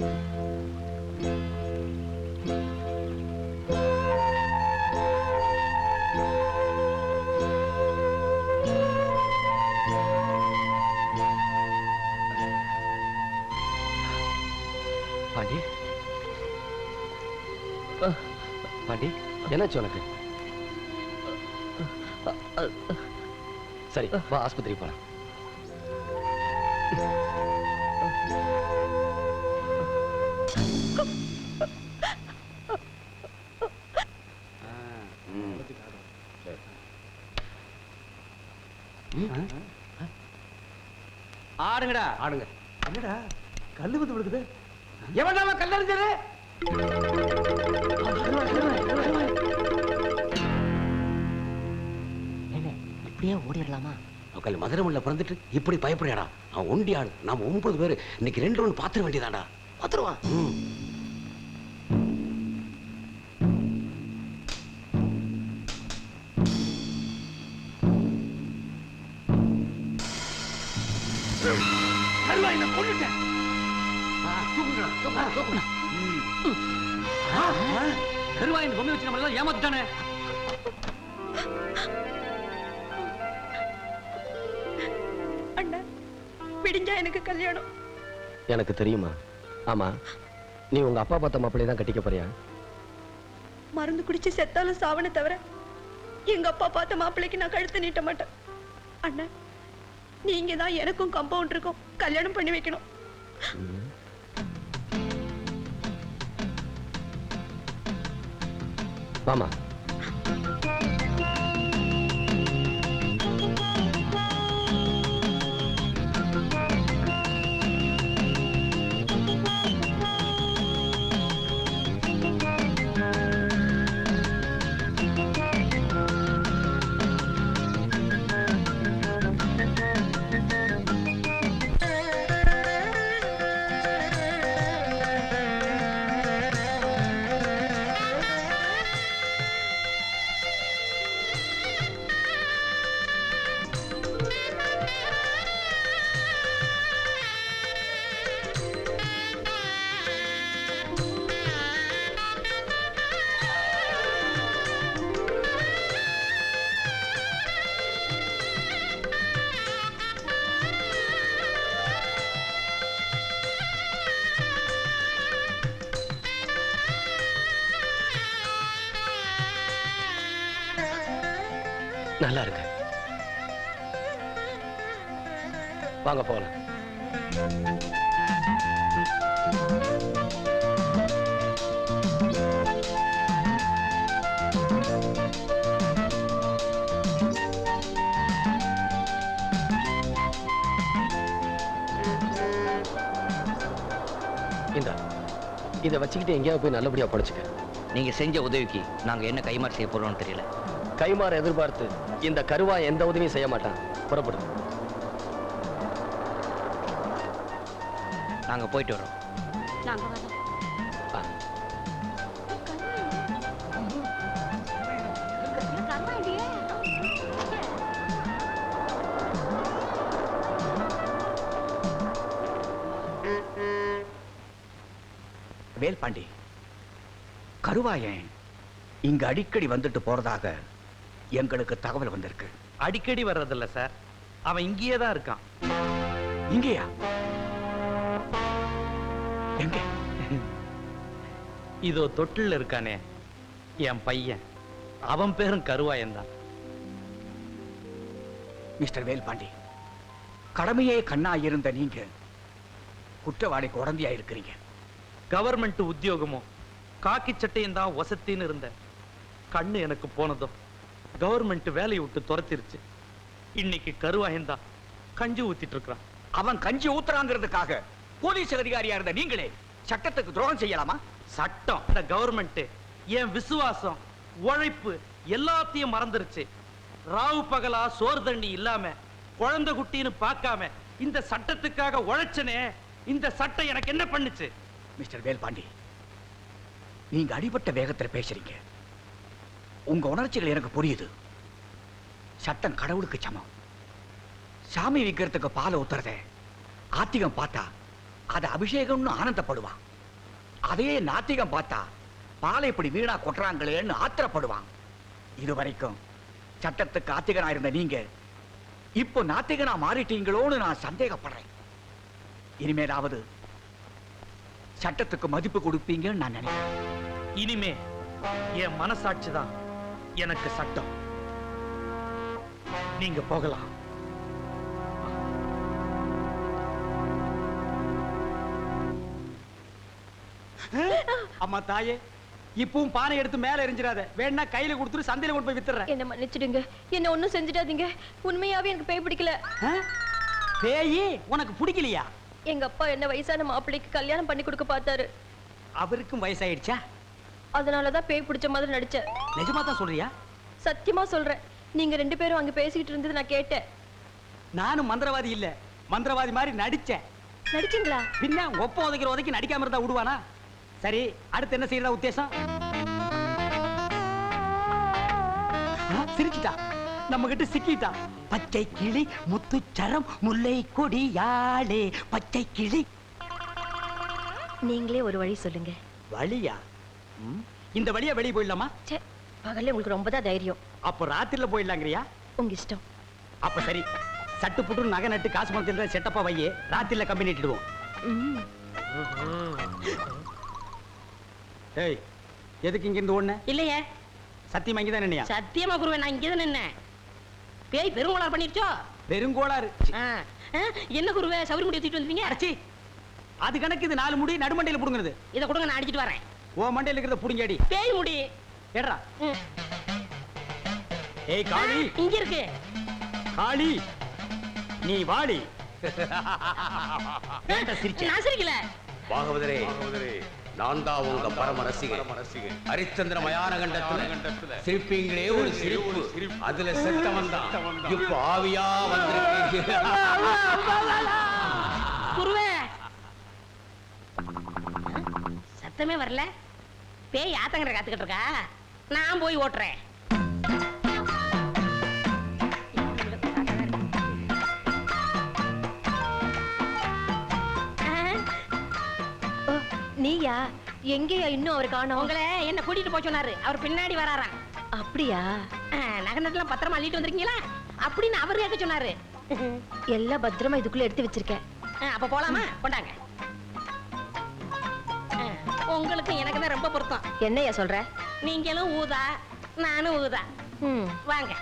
பாண்டி. பாண்டி என்னாச்சு உனக்கு? சரி வா ஆஸ்பத்திரி போலாம். ஆடுங்கடா. ஆடுங்க. என்னடா? கல்லு வந்து விடுக்குது எவன்டாம கல்லறிஞ்சது? இப்படியே ஓடிடலாமா? உக்கால் மதுரை மண்ணில் பிறந்துட்டு இப்படி பயப்படுறியாடா? அவன் ஒண்டி ஆடு. நாம ஒன்பது பேர். இன்னைக்கு ரெண்டு ஒன்று பாத்திர வேண்டியதாடா பாத்துருவான். ம் கருவா என்ன கொண்டுட்டேன் கருவா இந்த பொம்மை வச்சு நம்ம எல்லாம் ஏமாத்திட்டானே. அண்ணா விடிஞ்சா எனக்கு கல்யாணம். எனக்கு தெரியுமா? ஆமா. நீ உங்க அப்பா பார்த்த மாப்பிள்ளைய தான் கட்டிக்க போறியா? மருந்து குடிச்சு செத்தாலும் சாவனை தவிர எங்க அப்பா பார்த்த மாப்பிள்ளைக்கு நான் கழுத்து நீட்ட மாட்டேன். அண்ணா நீங்க தான் எனக்கும் கம்பவுண்ட் இருக்கும் கல்யாணம் பண்ணி வைக்கணும். வாமா. நல்லா இருக்கு வாங்க போகலாம் இந்த இதை வச்சுக்கிட்டு எங்கேயாவது போய் நல்லபடியா படைச்சுக்க நீங்க செஞ்ச உதவிக்கு நாங்க என்ன கைமாறு செய்ய போறோம்னு தெரியல. கைமாற எதிர்பார்த்து இந்த கருவா எந்த உதவியும் செய்ய மாட்டான். புறப்படு. நாங்க போயிட்டு வரோம். நாங்க வரோம். ஆ. வேல்பாண்டி கருவாயன் இங்க அடிக்கடி வந்துட்டு போறதாக எங்களுக்கு தகவல் வந்திருக்கு. அடிக்கடி வர்றதில்ல சார். அவன் இங்கேயே தான் இருக்கான். இங்கேயா? எங்க? இதோ தொட்டில் இருக்கானே என் பையன். அவன் பேரும் கருவாயன் தான். மிஸ்டர் வேல்பாண்டி கடமையே கண்ணா இருந்த நீங்க குற்றவாளிக்கு உடந்தையா இருக்கிறீங்க. கவர்மெண்ட் உத்தியோகமும் காக்கி சட்டையும் தான் வசத்தின்னு இருந்த கண்ணு எனக்கு போனதும். கவர்மெண்ட் வேலையை விட்டு துரத்திருச்சு. இன்னைக்கு கருவாயந்தா கஞ்சி ஊத்திட்டு இருக்கிறான் அவன் கஞ்சி ஊத்துறாங்கிறதுக்காக போலீஸ் அதிகாரியா இருந்த நீங்களே சட்டத்துக்கு துரோகம் செய்யலாமா? சட்டம். இந்த கவர்மெண்ட் என் விசுவாசம் உழைப்பு எல்லாத்தையும் மறந்துருச்சு. ராவு பகலா சோறு தண்ணி இல்லாம குழந்தை குட்டின்னு பார்க்காம இந்த சட்டத்துக்காக உழைச்சனே இந்த சட்டம் எனக்கு என்ன பண்ணுச்சு? மிஸ்டர் வேல்பாண்டி நீங்க அடிபட்ட வேகத்துல பேசுறீங்க. உங்க உணர்ச்சிகள் எனக்கு புரியுது. சட்டம் கடவுளுக்கு சமம். சாமி விக்கிறதுக்கு பாலை ஊத்துறத ஆத்திகம் பார்த்தா அது அபிஷேகம்னு ஆனந்தப்படுவான். அதே நாத்திகம் பார்த்தா பாலை இப்படி வீணா கொட்டுறாங்களேன்னு ஆத்திரப்படுவான். இது வரைக்கும் சட்டத்துக்கு ஆத்திகனா இருந்த நீங்க இப்போ நாத்திகனா மாறிட்டீங்களோன்னு நான் சந்தேகப்படுறேன். இனிமேலாவது சட்டத்துக்கு மதிப்பு கொடுப்பீங்கன்னு நான் நினைக்கிறேன். இனிமே என் மனசாட்சி தான் எனக்கு சட்டம். நீங்க போகலாம். அம்மா தாயே இப்பவும் பானை எடுத்து மேல எரிஞ்சிடாத. வேணா கையில கொடுத்துட்டு சந்தையில கொண்டு போய் வித்துறேன் என்ன மன்னிச்சிடுங்க. என்ன ஒண்ணும் செஞ்சிடாதீங்க. உண்மையாவே எனக்கு பேய் பிடிக்கல? பேயி உனக்கு பிடிக்கலையா? எங்க அப்பா என்ன வயசான மாப்பிள்ளைக்கு கல்யாணம் பண்ணி கொடுக்க பார்த்தாரு. அவருக்கும் வயசாயிடுச்சா? அதனாலதான் பேய் பிடிச்ச மாதிரி நடிச்சேன். நிஜமா தான் சொல்றியா? சத்தியமா சொல்றேன். நீங்க ரெண்டு பேரும் அங்க பேசிக்கிட்டு இருந்தது நான் கேட்டேன். நானும் மந்திரவாதி இல்ல. மந்திரவாதி மாதிரி நடிச்சேன். நடிச்சீங்களா? பின்ன ஒப்ப உதைக்கிற உதைக்கு நடிக்காம இருந்தா விடுவானா சரி அடுத்து என்ன செய்யறதா உத்தேசம்? சிரிச்சிட்டா. நம்ம கிட்ட சிக்கிட்டா. பச்சை கிளி முத்துச்சரம் முல்லை கொடி யாழே பச்சை கிளி. நீங்களே ஒரு வழி சொல்லுங்க. வழியா? இந்த வழியா வெளியே போயிடலாமா? ச்சே பகல்ல உங்களுக்கு ரொம்ப தான் தைரியம். அப்போ ராத்திரில போயிடலாங்கிறியா? உங்க இஷ்டம். அப்ப சரி சட்டு புட்டு நகை நட்டு காசு பணத்தில் செட்டப்பா வையே ராத்திரில கம்பெனி இட்டுடுவோம். ஏய் எதுக்கு இங்க இருந்து ஓடுன? இல்லையே. சத்தியமா இங்கதான் நின்னையா? சத்தியமா குருவே நான் இங்கதான் நின்னேன். பேய் பெருங்கோளார் பண்ணிருச்சோ? பெருங்கோளாறு. ஆ, ஆ, என்ன குருவே சவுரி முடி தூக்கிட்டு வந்தீங்க அடச்சி அது கணக்கு இது நாலு முடி நடுமண்டையில புடுங்குறது. இதை கொடுங்க நான் அடிச்சிட்டு வரேன். ஓ மண்டையில இருக்கிறத புடுங்கடி பேய் முடி. ஏடா. ஏய் காளி. இங்க இருக்கு. காளி நீ வாடி. நான் சிரிக்கல. பாகவதரே நான் தான் உங்க பரம ரசிகன். ஹரிச்சந்திர மயான கண்டத்துல சிரிப்பீங்களே ஒரு சிரிப்பு. அதுல செத்தவன் தான். இப்ப ஆவியா வந்திருக்கீங்க. குருவே சத்தமே வரல. பேய் ஆத்தங்கரை காத்துக்கிட்டு இருக்கா? நான் போய் ஓட்டுறேன். நீயா? எங்கேயா இன்னும் அவர் காணோம்? உங்களை என்ன கூட்டிட்டு போக சொன்னாரு. அவர் பின்னாடி வராராம். அப்படியா? நகை நட்டுலாம் பத்திரமா அள்ளிட்டு வந்திருக்கீங்களா? அப்படின்னு அவர் கேட்க சொன்னாரு. எல்லாம் பத்திரமா இதுக்குள்ள எடுத்து வச்சிருக்கேன். அப்ப போலாமா? கொண்டாங்க. உங்களுக்கு எனக்கு தான் ரொம்ப பொருத்தம். என்னையா சொல்ற? நீங்களும் ஊதா நானும் ஊதா. ம். வாங்க.